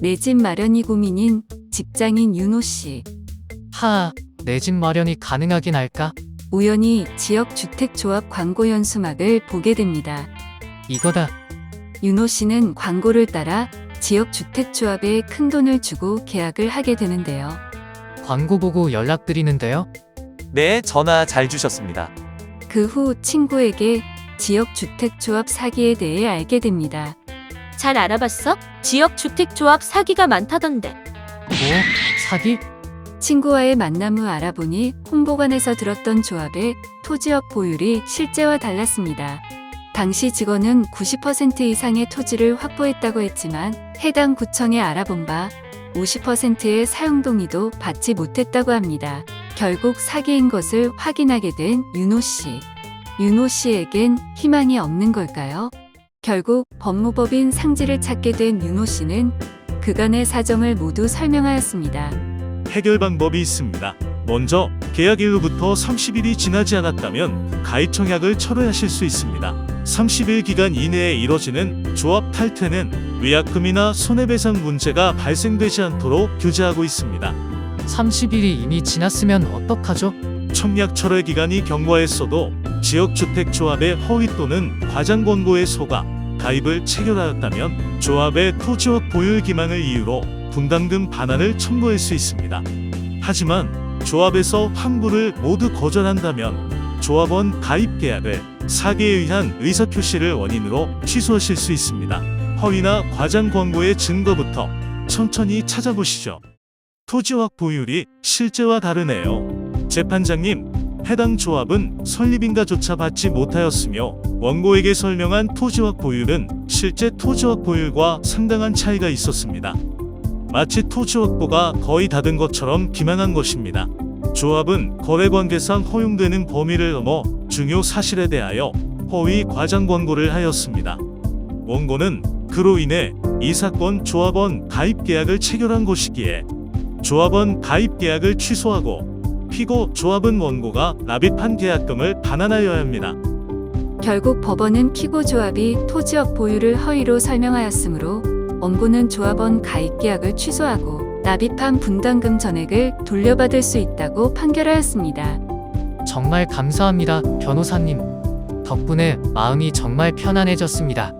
내 집 마련이 고민인 직장인 윤호 씨. 하, 내 집 마련이 가능하긴 할까? 우연히 지역 주택조합 광고 연수막을 보게 됩니다. 이거다. 윤호 씨는 광고를 따라 지역 주택조합에 큰 돈을 주고 계약을 하게 되는데요. 광고 보고 연락드리는데요. 네, 전화 잘 주셨습니다. 그 후 친구에게 지역 주택조합 사기에 대해 알게 됩니다. 잘 알아봤어? 지역 주택조합 사기가 많다던데. 뭐? 사기? 친구와의 만남 후 알아보니 홍보관에서 들었던 조합의 토지역 보율이 실제와 달랐습니다. 당시 직원은 90% 이상의 토지를 확보했다고 했지만 해당 구청에 알아본 바 50%의 사용 동의도 받지 못했다고 합니다. 결국 사기인 것을 확인하게 된 윤호 씨. 윤호 씨에겐 희망이 없는 걸까요? 결국 법무법인 상지를 찾게 된 윤호 씨는 그간의 사정을 모두 설명하였습니다. 해결 방법이 있습니다. 먼저 계약일로부터 30일이 지나지 않았다면 가입 청약을 철회하실 수 있습니다. 30일 기간 이내에 이뤄지는 조합 탈퇴는 위약금이나 손해배상 문제가 발생되지 않도록 규제하고 있습니다. 30일이 이미 지났으면 어떡하죠? 청약 철회 기간이 경과했어도 지역주택조합의 허위 또는 과장 권고에 속아 가입을 체결하였다면 조합의 토지역 보유 기망을 이유로 분담금 반환을 청구할 수 있습니다. 하지만 조합에서 환불을 모두 거절한다면 조합원 가입 계약을 사기에 의한 의사표시를 원인으로 취소하실 수 있습니다. 허위나 과장 권고의 증거부터 천천히 찾아보시죠. 토지확 보율이 실제와 다르네요. 재판장님, 해당 조합은 설립인가조차 받지 못하였으며 원고에게 설명한 토지확 보율은 실제 토지확 보율과 상당한 차이가 있었습니다. 마치 토지 확보가 거의 다 된 것처럼 기만한 것입니다. 조합은 거래관계상 허용되는 범위를 넘어 중요 사실에 대하여 허위 과장 권고를 하였습니다. 원고는 그로 인해 이 사건 조합원 가입 계약을 체결한 것이기에 조합원 가입 계약을 취소하고 피고 조합은 원고가 납입한 계약금을 반환하여야 합니다. 결국 법원은 피고 조합이 토지역 보유를 허위로 설명하였으므로 원고는 조합원 가입 계약을 취소하고 납입한 분담금 전액을 돌려받을 수 있다고 판결하였습니다. 정말 감사합니다, 변호사님. 덕분에 마음이 정말 편안해졌습니다.